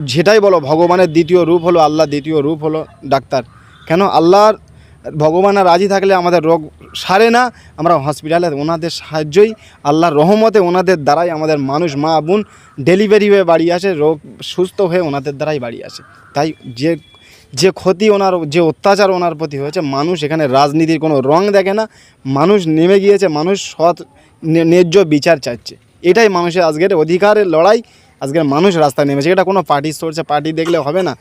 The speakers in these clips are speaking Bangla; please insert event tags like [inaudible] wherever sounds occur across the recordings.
যেটাই বলো, ভগবানের দ্বিতীয় রূপ হলো আল্লাহ, দ্বিতীয় রূপ হলো ডাক্তার। কেন? আল্লাহর ভগবানের রাজি থাকলে আমাদের রোগ সারে না, আমরা হসপিটালে ওনাদের সাহায্যই, আল্লাহর রহমতে ওনাদের দ্বারাই আমাদের মানুষ, মা, বোন ডেলিভারি হয়ে বাড়ি আসে, রোগ সুস্থ হয়ে ওনাদের দ্বারাই বাড়ি আসে। তাই যে যে ক্ষতি ওনার, যে অত্যাচার ওনার প্রতি হয়েছে, মানুষ এখানে রাজনীতির কোনো রং দেখে না, মানুষ নেমে গিয়েছে, মানুষ সৎ ন্যায্য বিচার চাচ্ছে এটাই মানুষের আজকের অধিকারের লড়াই আজকের মানুষ রাস্তায় নেমেছে। এটা কোনো পার্টির সরছে পার্টি দেখলে হবে না।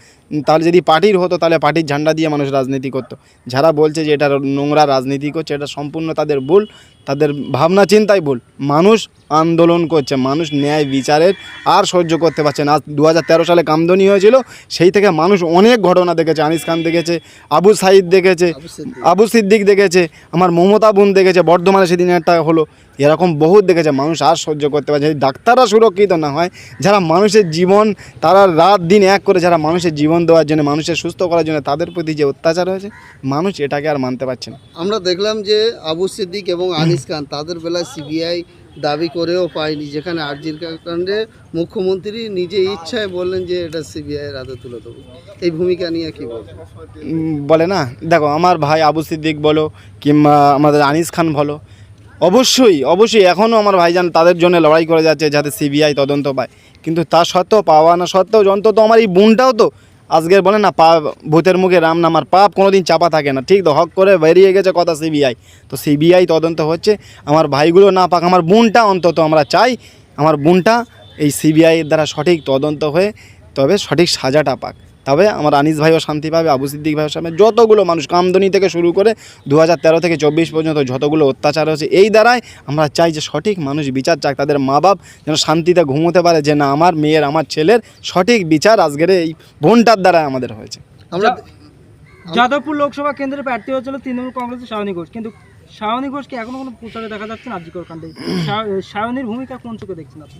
তাহলে যদি পার্টির হতো, তাহলে পার্টির ঝান্ডা দিয়ে মানুষ রাজনীতি করতো। যারা বলছে যে এটা নোংরা রাজনীতি করছে, এটা সম্পূর্ণ তাদের ভুল, তাদের ভাবনা চিন্তাই ভুল। মানুষ আন্দোলন করছে। মানুষ ন্যায় বিচারের আর সহ্য করতে পারছে না। আজ দু হাজার তেরো সালে কামদনি হয়েছিল সেই থেকে মানুষ অনেক ঘটনা দেখেছে। আনিস খান দেখেছে আবু সাইদ দেখেছে আবু সিদ্দিক। দেখেছে আমার মমতা বোন দেখেছে বর্ধমানে সেদিন একটা হলো এরকম বহুত দেখেছে। মানুষ আর সহ্য করতে পারছে যদি ডাক্তাররা সুরক্ষিত না হয় যারা মানুষের জীবন তারা রাত দিন এক করে যারা মানুষের জীবন দেওয়ার জন্য মানুষের সুস্থ করার জন্য তাদের প্রতি যে অত্যাচার হয়েছে মানুষ এটাকে আর মানতে পারছে না। আমরা দেখলাম যে আবু সিদ্দিক এবং আনিস খান তাদের বেলায় সিবিআই দাবি করেও পায়নি। যেখানে আরজির কাণ্ডে মুখ্যমন্ত্রী নিজে ইচ্ছায় বললেন যে এটা সিবিআই এর হাতে তুলে দেবো। এই ভূমিকা নিয়ে কি উম, বলে না। দেখো আমার ভাই আবু সিদ্দিক বলো কিংবা আমাদের আনিস খান বলো অবশ্যই অবশ্যই এখনও আমার ভাইজান তাদের জন্য লড়াই করে যাচ্ছে যাতে সিবিআই তদন্ত পায়। কিন্তু তা সত্ত্বেও পাওয়া না সত্ত্বেও অন্তত আমার এই বোনটাও তো আজকের বলে না, পা ভূতের মুখে রাম নামার পাপ কোনোদিন চাপা থাকে না। ঠিক তো, হক করে বেরিয়ে গেছে কথা সিবিআই। তো সিবিআই তদন্ত হচ্ছে। আমার ভাইগুলো না পাক, আমার বোনটা অন্তত আমরা চাই, আমার বোনটা এই সিবিআইয়ের দ্বারা সঠিক তদন্ত হয়ে তবে সঠিক সাজাটা পাক। তবে আমার আনিস ভাইও শান্তি পাবে আবু সিদ্দিক ভাইও সামনে যতগুলো মানুষ কামদনি থেকে শুরু করে দু হাজার তেরো থেকে চব্বিশ পর্যন্ত যতগুলো অত্যাচার হয়েছে এই দ্বারাই আমরা চাই যে সঠিক মানুষ বিচার চাক তাদের মা বাপ যেন শান্তিতে ঘুমোতে পারে যে না আমার মেয়ের আমার ছেলের সঠিক বিচার আজকের এই বোনটার দ্বারা আমাদের হয়েছে। আমরা যাদবপুর লোকসভা কেন্দ্রে প্রার্থী হয়েছিল তৃণমূল কংগ্রেসের শাওনী ঘোষ কিন্তু শাওনী ঘোষকে এখনও কোনো প্রচারে দেখা যাচ্ছে না আর্যিকর কাণ্ডে। [clears throat] শাওনীর ভূমিকা কোন চোখে দেখছেন আপনি?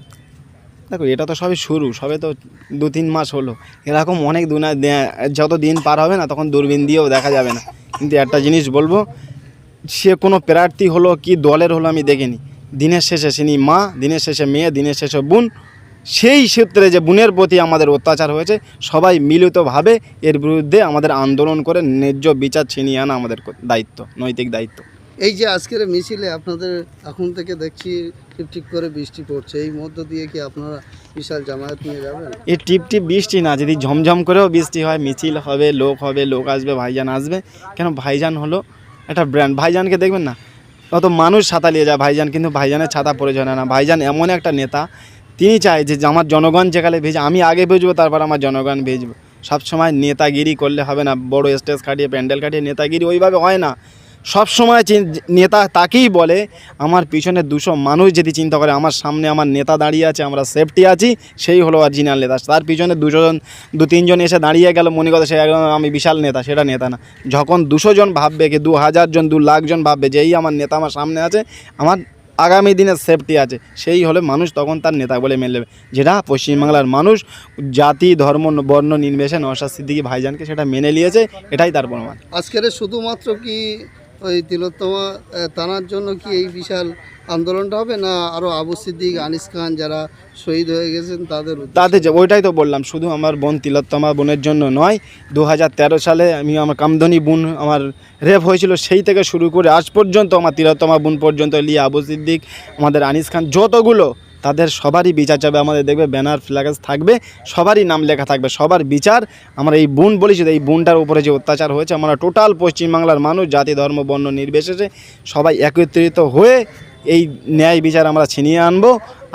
দেখো, এটা তো সবই শুরু, সবে তো দু তিন মাস হলো। এরকম অনেক দে- যত দিন পার হবে না, তখন দূরবীন দিয়েও দেখা যাবে না। কিন্তু একটা জিনিস বলব, সে কোনো প্রার্থী হলো কি দলের হলো আমি দেখিনি। দিনের শেষে তিনি মা, দিনের শেষে মেয়ে, দিনের শেষে বোন, সেই সূত্রে যে বোনের প্রতি আমাদের অত্যাচার হয়েছে, সবাই মিলিতভাবে এর বিরুদ্ধে আমাদের আন্দোলন করে ন্যায্য বিচার ছিনিয়ে আনা আমাদের দায়িত্ব, নৈতিক দায়িত্ব। এই যে আজকের মিছিলে আপনাদের এখন থেকে দেখছি ঠিক ঠিক করে বৃষ্টি পড়ছে। এই মধ্য দিয়ে কি আপনারা বিশাল জামায়াত নিয়ে যাবেন? এই টিপ টিপ বৃষ্টি না, যদি ঝমঝম করেও বৃষ্টি হয়, মিছিল হবে, লোক হবে, লোক আসবে, ভাইজান আসবে, কেন ভাইজান হলো একটা ব্র্যান্ড ভাইজানকে দেখবেন না অত মানুষ ছাতা নিয়ে যায় ভাইজান, কিন্তু ভাইজানের ছাতা পরে যায় না। ভাইজান এমন একটা নেতা, তিনি চায় যে আমার জনগণ যেখানে ভেজে, আমি আগে ভেজবো, তারপর আমার জনগণ ভেজবো। সবসময় নেতাগিরি করলে হবে না, বড় স্টেজ কাটিয়ে, প্যান্ডেল কাটিয়ে নেতাগিরি ওইভাবে হয় না। সব সময় নেতা তাকেই বলে, আমার পিছনে দুশো মানুষ যদি চিন্তা করে, আমার সামনে আমার নেতা দাঁড়িয়ে আছে, আমরা সেফটি আছি। সেই হলো অরিজিনাল নেতা। তার পিছনে দুশো জন দু তিনজন এসে দাঁড়িয়ে গেল, মনে কথা সে একজন আমি বিশাল নেতা, সেটা নেতা না। যখন দুশো জন ভাববে কি, দু হাজার জন, দু লাখ জন ভাববে যে এই আমার নেতা আমার সামনে আছে, আমার আগামী দিনের সেফটি আছে, সেই হলে মানুষ তখন তার নেতা বলে মেনে নেবে। যেটা পশ্চিমবাংলার মানুষ জাতি, ধর্ম, বর্ণ, নির্বিশেষে নওশাদ সিদ্দিকী ভাইজানকে সেটা মেনে নিয়েছে, এটাই তার প্রমাণ। আজকের শুধুমাত্র কি ওই তিলোত্তমা টানার জন্য কি এই বিশাল আন্দোলনটা হবে না আরও আবু সিদ্দিক, আনিস খান যারা শহীদ হয়ে গেছেন তাদের যে ওইটাই তো বললাম, শুধু আমার বোন তিলোত্তমা বোনের জন্য নয় দু সালে আমি আমার কামদনি বোন আমার রেপ হয়েছিল, সেই থেকে শুরু করে আজ পর্যন্ত আমার তিলোত্তমা বোন পর্যন্ত লিয়া আবু সিদ্দিক, আমাদের আনিস খান, যতগুলো তাদের সবারই বিচার চাবে, আমাদের দেখবে ব্যানার ফ্ল্যাগস থাকবে, সবারই নাম লেখা থাকবে, সবার বিচার। আমরা এই বোন বলেছি এই বোনটার উপরে যে অত্যাচার হয়েছে, আমরা টোটাল পশ্চিমবাংলার মানুষ, জাতি, ধর্ম, বর্ণ নির্বিশেষে সবাই একত্রিত হয়ে এই ন্যায় বিচার আমরা ছিনিয়ে আনব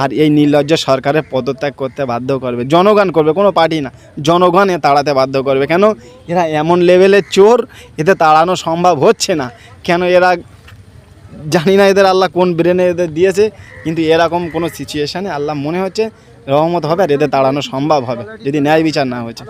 আর এই নির্লজ্জ সরকারের পদত্যাগ করতে বাধ্য করবে। জনগণ করবে, কোনো পার্টি না, জনগণ এ তাড়াতে বাধ্য করবে। কেন? এরা এমন লেভেলের চোর, এতে তাড়ানো সম্ভব হচ্ছে না। কেন এরা জানি না এদের আল্লাহ কোন ব্রেনে এদের দিয়েছে, কিন্তু এরকম কোনো সিচুয়েশানে আল্লাহ মনে হচ্ছে রহমত হবে আর এদের তাড়ানো সম্ভব হবে, যদি ন্যায় বিচার না হয়েছে।